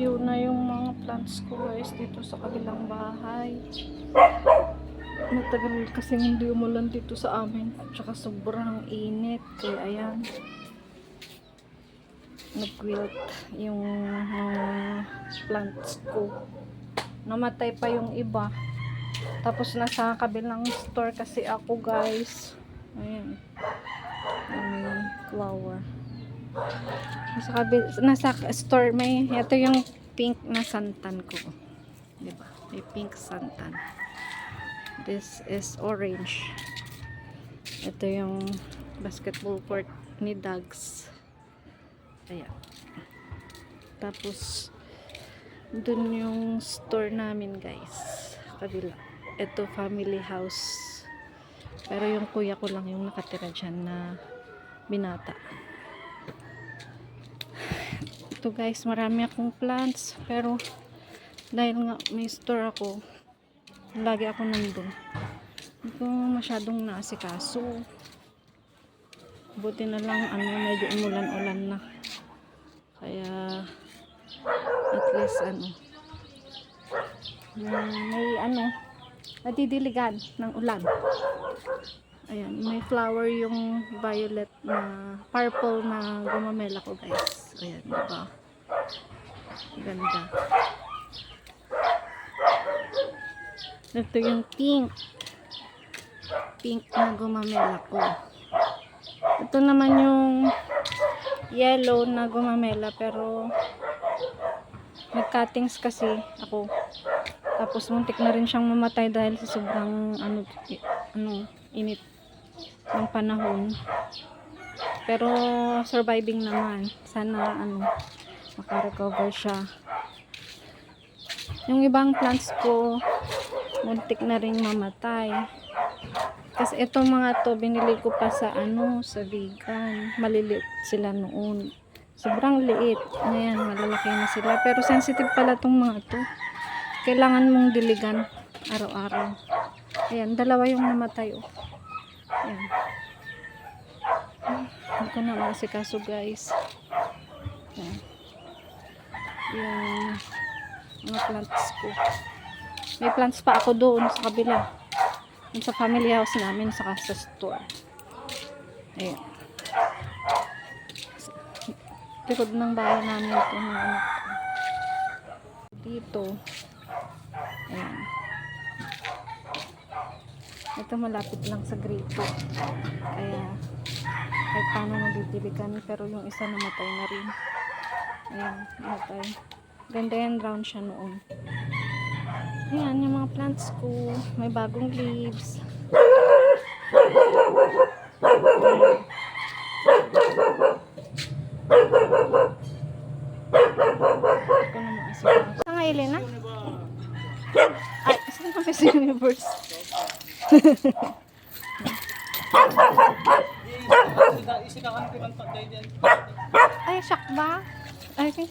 Tuyo na yung mga plants ko guys dito sa kabilang bahay. Matagal kasi hindi umulan dito sa amin. At saka sobrang init. Kaya ayan. Nag-wilt yung mga plants ko. Namatay pa yung iba. Tapos nasa kabilang store kasi ako guys. Ayan. May flower. Nasa, kabil, nasa store may ito yung pink na santan ko. 'Di ba? May pink santan. This is orange. Ito yung basketball court ni Dogs. Ayan. Tapos dun yung store namin guys. Kabila. Ito family house. Pero yung kuya ko lang yung nakatira dyan na binata. Ito guys, marami akong plants. Pero dahil nga may store ako, lagi ako nandun. Hindi ko masyadong naasikaso. Buti na lang, ano, medyo umulan-ulan na. Kaya, at least, ano, may, ano, nadidiligan ng ulan. Ayan, may flower yung violet na purple na gumamela ko guys. Ayan, diba? Ganda. Ito yung pink. Pink na gumamela ko. Ito naman yung yellow na gumamela pero nag-cuttings kasi ako. Tapos muntik na rin siyang mamatay dahil sa sobrang ano, ano init ng panahon. Pero surviving naman. Sana ano makarecover siya. Yung ibang plants ko muntik na rin mamatay. Kasi itong mga to binili ko pa sa ano sa vegan. Maliliit sila noon. Sobrang liit. Ayan, malalaki na sila. Pero sensitive pala tong mga to. Kailangan mong diligan araw-araw. Ayan, dalawa yung namatay oh. Ayan. Hindi ko na masikaso guys. Ayan. Yung mga plants ko. May plants pa ako doon sa kabila. Yung sa family house namin saka sa store. Ayan. Sa- Likod ng bahay namin ito ng anak ko. Dito. Ayan. Ito malapit lang sa grito. Kaya kahit paano nadidiligan pero yung isa namatay na rin. Ayan, namatay. Ganda yan, brown siya noon. Ayan, yung mga plants ko. May bagong leaves. Saan nga Elena? Ay, saan ka sa universe? Ay, shock ba? Ay, sige.